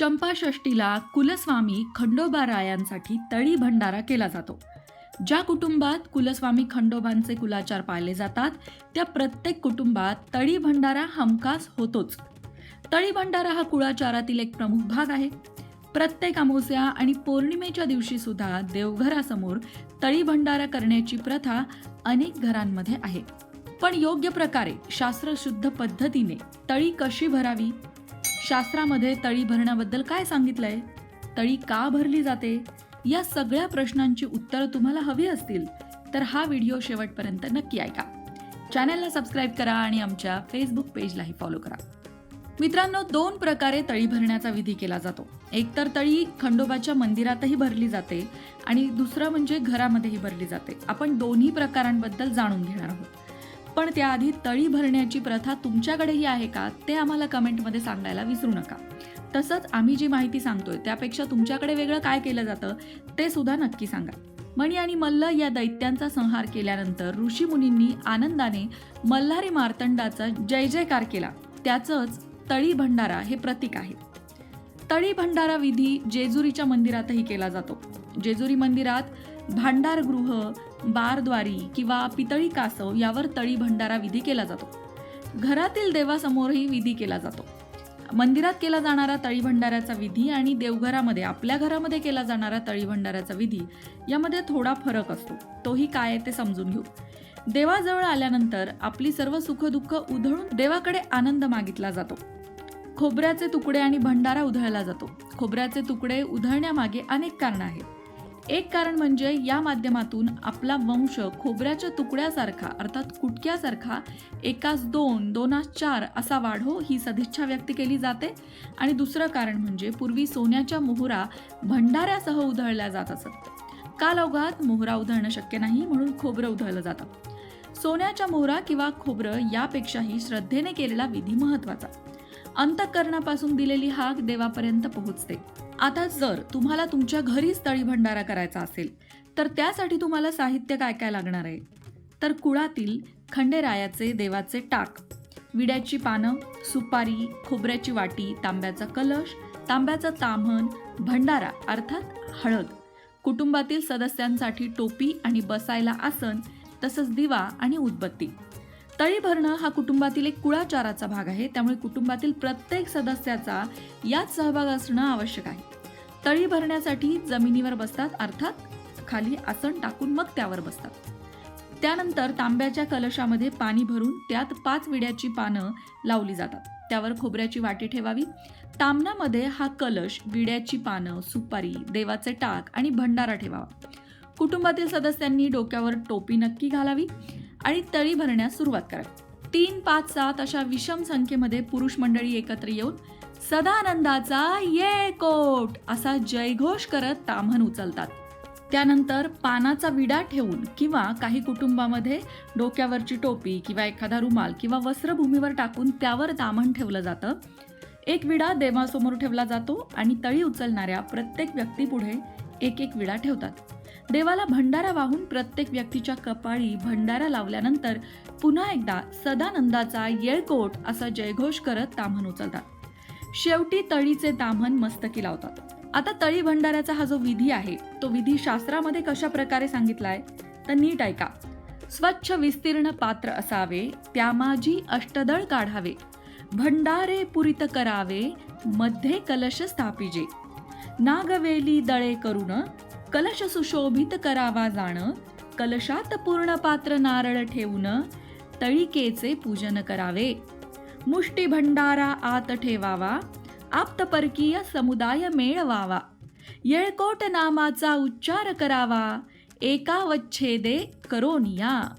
चंपाषष्टीला कुलस्वामी खंडोबा रायांसाठी तळी भंडारा केला जातो. ज्या कुटुंबात कुलस्वामी खंडोबांचे कुलाचार पाळले जातात त्या प्रत्येक कुटुंबात तळी भंडारा हमखास होतोच. तळी भंडारा हा कुळाचारातील एक प्रमुख भाग आहे. प्रत्येक अमावस्या आणि पौर्णिमेच्या दिवशी सुद्धा देवघरासमोर तळी भंडारा करण्याची प्रथा अनेक घरांमध्ये आहे. पण योग्य प्रकारे शास्त्रशुद्ध पद्धतीने तळी कशी भरावी? शास्त्रामध्ये तळी भरण्याबद्दल काय सांगितलंय? तळी का भरली जाते? या सगळ्या प्रश्नांची उत्तरं तुम्हाला हवी असतील तर हा व्हिडिओ शेवटपर्यंत नक्की ऐका. चॅनलला सबस्क्राईब करा आणि आमच्या फेसबुक पेजलाही फॉलो करा. मित्रांनो दोन प्रकारे तळी भरण्याचा विधी केला जातो. एकतर तळी खंडोबाच्या मंदिरातही भरली जाते आणि दुसरं म्हणजे घरामध्येही भरली जाते. आपण दोन्ही प्रकारांबद्दल जाणून घेणार आहोत. पण त्याआधी तळी भरण्याची प्रथा तुमच्याकडेही आहे का ते आम्हाला कमेंटमध्ये सांगायला विसरू नका. तसंच आम्ही जी माहिती सांगतोय त्यापेक्षा तुमच्याकडे वेगळं काय केलं जातं ते सुद्धा नक्की सांगा. मणी आणि मल्ल या दैत्यांचा संहार केल्यानंतर ऋषीमुनींनी आनंदाने मल्हारी मार्तंडाचा जय जयकार केला. त्याचंच तळी भंडारा हे प्रतीक आहे. तळी भंडारा विधी जेजुरीच्या मंदिरातही केला जातो. जेजुरी मंदिरात भांडारगृह बारद्वारी किंवा पितळी कासव यावर तळी भंडारा विधी केला जातो. घरातील देवासमोरही विधी केला जातो. मंदिरात केला जाणारा तळी भंडाऱ्याचा विधी आणि देवघरामध्ये आपल्या घरामध्ये केला जाणारा तळी भंडाऱ्याचा विधी यामध्ये थोडा फरक असतो. तोही काय आहे ते समजून घेऊ. देवाजवळ आल्यानंतर आपली सर्व सुखदुःख उधळून देवाकडे आनंद मागितला जातो. खोबऱ्याचे तुकडे आणि भंडारा उधळला जातो. खोबऱ्याचे तुकडे उधळण्यामागे अनेक कारणं आहेत. एक कारण म्हणजे या माध्यमातून आपला वंश खोबऱ्याच्या तुकड्यासारखा अर्थात कुटक्यासारखा एकास दोन दोनास चार असा वाढो ही सदिच्छा व्यक्त केली जाते. आणि दुसरं कारण म्हणजे पूर्वी सोन्याच्या मोहरा भंडाऱ्यासह उधळल्या जात असत. काल अवघात मोहरा उधळणं शक्य नाही म्हणून खोबरं उधळलं जातं. सोन्याच्या मोहरा किंवा खोबरं यापेक्षाही श्रद्धेने केलेला विधी महत्त्वाचा अंतःकरणापासून दिलेली हाक देवापर्यंत पोहोचते. आता जर तुम्हाला तुमच्या घरीच तळी भंडारा करायचा असेल तर त्यासाठी तुम्हाला साहित्य काय काय लागणार आहे? तर कुळातील खंडेरायाचे देवाचे टाक. विड्याची पानं सुपारी खोबऱ्याची वाटी तांब्याचा कलश तांब्याचं ताम्हण भंडारा अर्थात हळद. कुटुंबातील सदस्यांसाठी टोपी आणि बसायला आसन तसंच दिवा आणि उदबत्ती. तळी भरणं हा कुटुंबातील एक कुळाचाराचा भाग आहे. त्यामुळे कुटुंबातील प्रत्येक सदस्याचा यात सहभाग असणं आवश्यक आहे. तळी भरण्यासाठी जमिनीवर बसतात अर्थात खाली आसन टाकून मग त्यावर बसतात. त्यानंतर तांब्याच्या कलशामध्ये पाणी भरून त्यात पाच विड्याची पानं लावली जातात. त्यावर खोबऱ्याची वाटी ठेवावी. तांबणामध्ये हा कलश विड्याची पानं सुपारी देवाचे टाक आणि भंडारा ठेवावा. कुटुंबातील सदस्यांनी डोक्यावर टोपी नक्की घालावी. आणि तळी भरण्यास सुरुवात करावी तीन पाच सात अशा विषम संख्येमध्ये पुरुष मंडळी एकत्र येऊन सदानंदाचा ये कोट असा जयघोष करत ताम्हण उचलतात. त्यानंतर पानाचा विडा ठेवून किंवा काही कुटुंबामध्ये डोक्यावरची टोपी किंवा एखादा रुमाल किंवा वस्त्रभूमीवर टाकून त्यावर ताम्हण ठेवलं जातं. एक विडा देवासमोर ठेवला जातो आणि तळी उचलणाऱ्या प्रत्येक व्यक्तीपुढे एक एक विडा ठेवतात. देवाला भंडारा वाहून प्रत्येक व्यक्तीच्या कपाळी भंडारा लावल्यानंतर पुन्हा एकदा सदानंदाचा येळकोट असा जयघोष करत ताम्हण उचलतात. शेवटी तळीचे ताम्हण मस्तकी लावतात. आता तळी भंडाऱ्याचा हा जो विधी आहे तो विधी शास्त्रामध्ये कशा प्रकारे सांगितलाय? तर नीट ऐका. स्वच्छ विस्तीर्ण पात्र असावे त्यामाजी अष्टदळ काढावे. भंडारे पुरित करावे मध्ये कलश स्थापिजे. नागवेली दळे करून कलश सुशोभित करावा जाण कलशात पूर्ण पात्र नारळ ठेवून तळिकेचे पूजन करावे. मुष्टी भंडारा आत ठेवावा आप्तपरकीय समुदाय मेळवावा. येळकोट नामाचा उच्चार करावा एका वच्छेदे करोनिया.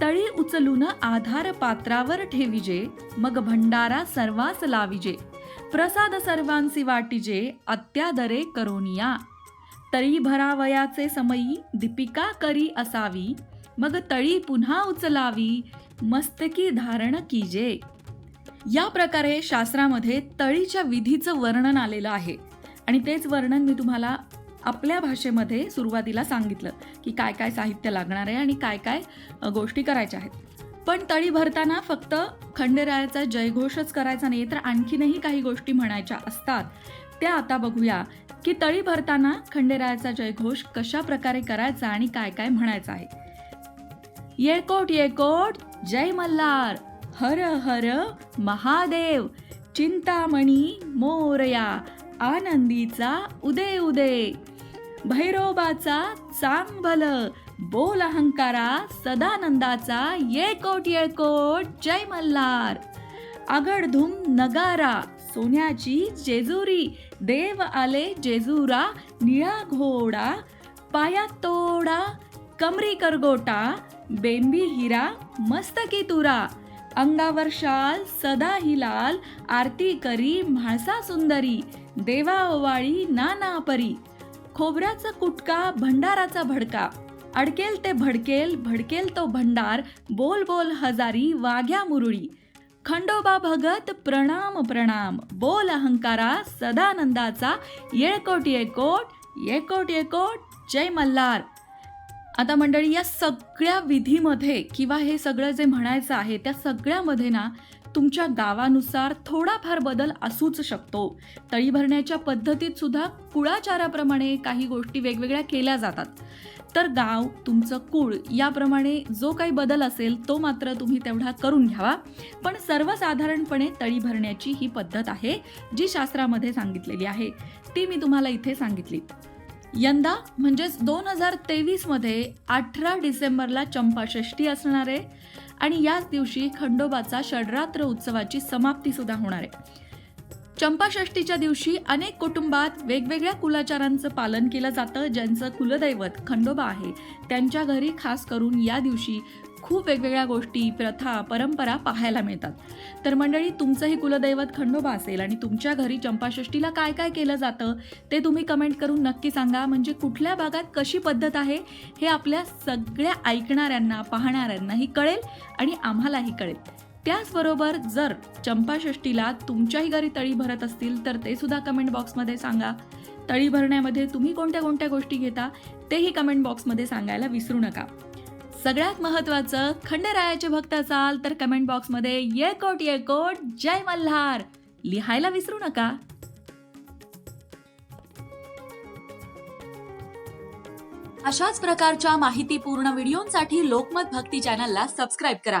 तळी उचलून आधार पात्रावर ठेविजे मग भंडारा सर्वांस लाविजे. प्रसाद सर्वांसी वाटिजे अत्यादरे करोनिया. तळी भरावयाचे समयी दीपिका करी असावी मग तळी पुन्हा उचलावी मस्तकी धारण कीजे या प्रकारे शास्त्रामध्ये तळीच्या विधीचं वर्णन आलेलं आहे. आणि तेच वर्णन मी तुम्हाला आपल्या भाषेमध्ये सुरुवातीला सांगितलं की काय काय साहित्य लागणार आहे आणि काय काय गोष्टी करायच्या आहेत. पण तळी भरताना फक्त खंडेरायाचा जयघोषच करायचा नाही तर आणखीनही काही गोष्टी म्हणायच्या असतात. त्या आता बघूया. की तळी भरताना खंडेरायाचा जयघोष कशा प्रकारे करायचा आणि काय काय म्हणायचं आहे. येळकोट येळकोट जय मल्हार हर हर महादेव चिंतामणी मोरया आनंदीचा उदे उदे भैरोबाचा चांगभल बोल अहंकारा सदानंदाचा येळकोट येळकोट जय मल्हार आगडधूम नगारा सोन्याची जेजुरी. देव आले जेजुरा निळा घोडा पाया तोडा कमरी करगोटा बेंबी हिरा मस्तकी तुरा. अंगावर शाल सदा हिलाल आरती करी म्हाळसा सुंदरी. देवा ओवाळी नाना परी. खोबऱ्याचा कुटका भंडाराचा भडका. अडकेल ते भडकेल भडकेल तो भंडार बोल बोल हजारी वाघ्या मुरळी खंडोबा भगत प्रणाम प्रणाम. बोल अहंकारा सदानंदाचा. येळकोट एकोट येळकोट एकोट जय मल्हार. आता मंडळी या सगळ्या विधीमध्ये किंवा हे सगळं जे म्हणायचं आहे त्या सगळ्यामध्ये ना तुमच्या गावानुसार थोडाफार बदल असूच शकतो. तळी भरण्याच्या पद्धतीत सुद्धा कुळाचाराप्रमाणे काही गोष्टी वेगवेगळ्या केल्या जातात. तर गाव तुमचं कुळ याप्रमाणे जो काही बदल असेल तो मात्र तुम्ही तेवढा करून घ्यावा. पण सर्वसाधारणपणे तळी भरण्याची ही पद्धत आहे जी शास्त्रामध्ये सांगितलेली आहे. ती मी तुम्हाला इथे सांगितली. यंदा म्हणजेच दोन हजार तेवीसमध्ये अठरा डिसेंबरला चंपाषष्ठी असणार आहे आणि याच दिवशी खंडोबाचा षडरात्र उत्सवाची समाप्तीसुद्धा होणार आहे. चंपाषष्टीच्या दिवशी अनेक कुटुंबात वेगवेगळ्या कुलाचारांचं पालन केलं जातं ज्यांचं कुलदैवत खंडोबा आहे. त्यांच्या घरी खास करून या दिवशी खूप वेगवेगळ्या गोष्टी प्रथा परंपरा पाहायला मिळतात. तर मंडळी तुमचंही कुलदैवत खंडोबा असेल आणि तुमच्या घरी चंपाषष्टीला काय काय केलं जातं ते तुम्ही कमेंट करून नक्की सांगा. म्हणजे कुठल्या भागात कशी पद्धत आहे हे आपल्या सगळ्या ऐकणाऱ्यांना पाहणाऱ्यांनाही कळेल आणि आम्हालाही कळेल. त्याचबरोबर जर चंपाषष्टीला तुमच्याही घरी तळी भरत असतील तर ते सुद्धा कमेंट बॉक्समध्ये सांगा. तळी भरण्यामध्ये तुम्ही कोणत्या कोणत्या गोष्टी घेता तेही कमेंट बॉक्समध्ये सांगायला विसरू नका. सगळ्यात महत्त्वाचं खंडेरायाचे भक्त असाल तर कमेंट बॉक्समध्ये येळकोट येळकोट जय मल्हार. लिहायला विसरू नका. अशाच प्रकारच्या माहितीपूर्ण व्हिडिओंसाठी लोकमत भक्ती चॅनलला सबस्क्राईब करा.